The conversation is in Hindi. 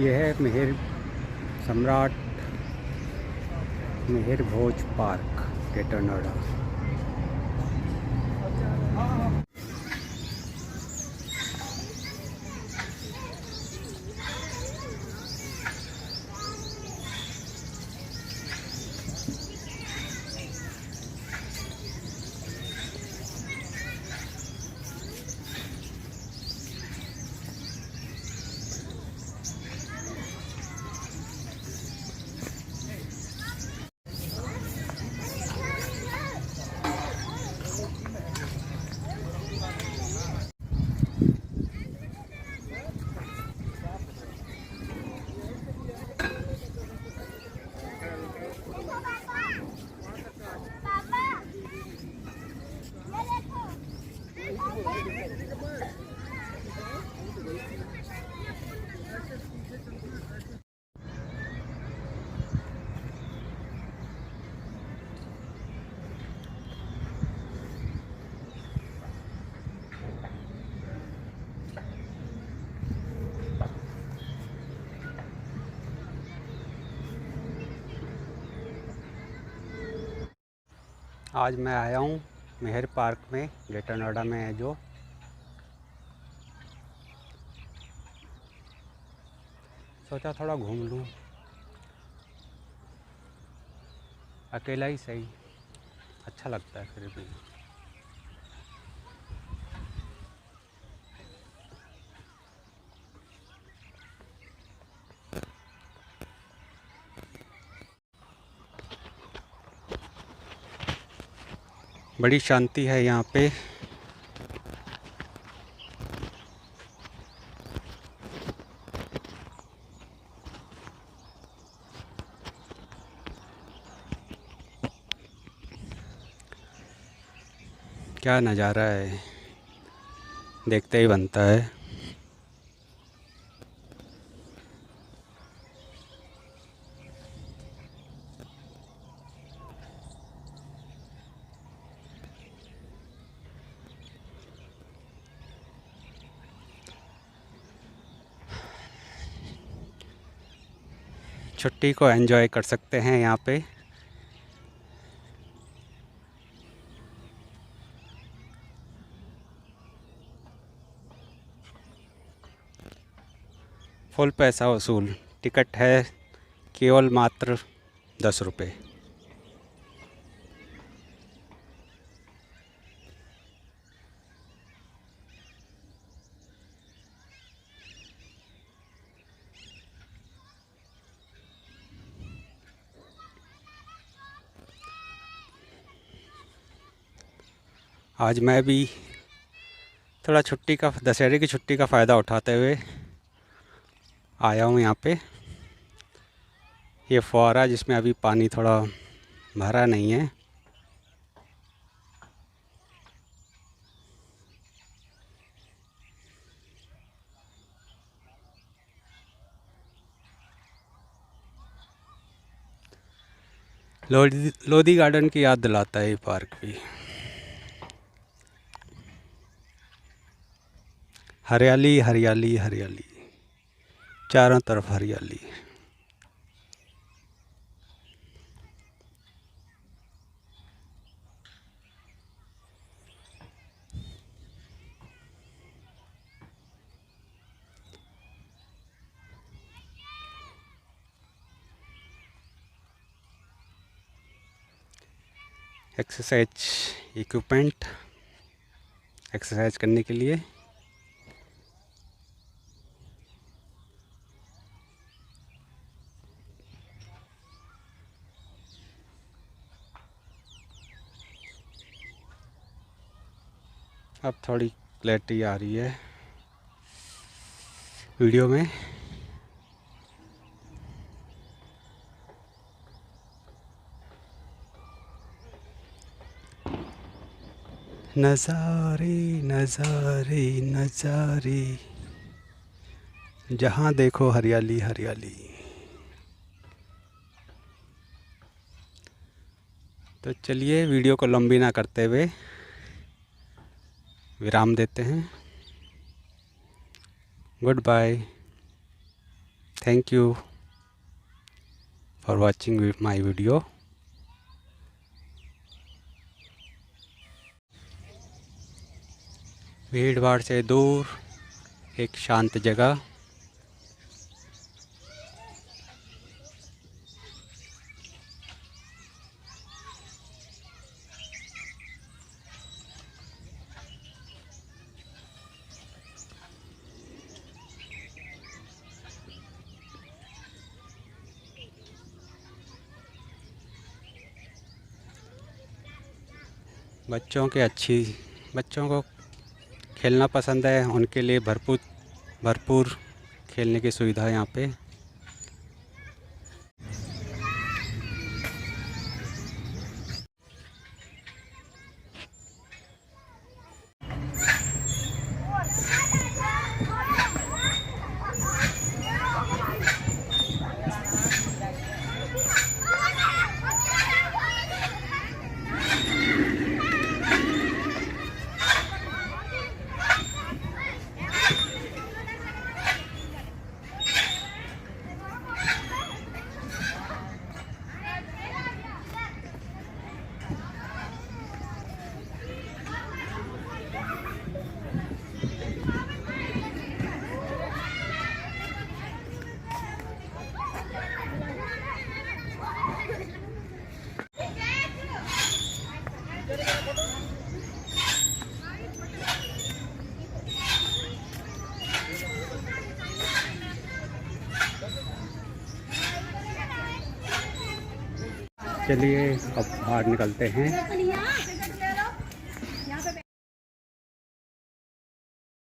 ये है मेहर सम्राट मेहर भोज पार्क ग्रेटर नोएडा आज मैं आया हूँ मेहर पार्क में, ग्रेटर नोएडा में है जो। सोचा थोड़ा घूम लूँ। अकेला ही सही अच्छा लगता है फिर भी। बड़ी शांति है यहाँ पे। क्या नज़ारा है? देखते ही बनता है। छुट्टी को एंजॉय कर सकते हैं यहाँ पे। फुल पैसा वसूल। टिकट है केवल मात्र दस रुपये आज मैं भी थोड़ा छुट्टी का, दशहरे की छुट्टी का फ़ायदा उठाते हुए आया हूँ यहाँ पे। ये फुहारा जिसमें अभी पानी थोड़ा भरा नहीं है। लोधी लोधी गार्डन की याद दिलाता है ये पार्क भी। हरियाली हरियाली हरियाली। चारों तरफ़ हरियाली। एक्सरसाइज इक्विपमेंट एक्सरसाइज करने के लिए। अब थोड़ी क्लैरिटी आ रही है वीडियो में। नज़ारे नज़ारे नज़ारे। जहाँ देखो हरियाली हरियाली। तो चलिए वीडियो को लंबी ना करते हुए विराम देते हैं। Goodbye thank you for watching my video भीड़ भाड़ से दूर एक शांत जगह। बच्चों के अच्छी, बच्चों को खेलना पसंद है, उनके लिए भरपूर भरपूर खेलने की सुविधा यहाँ पे चलिए अब बाहर निकलते हैं।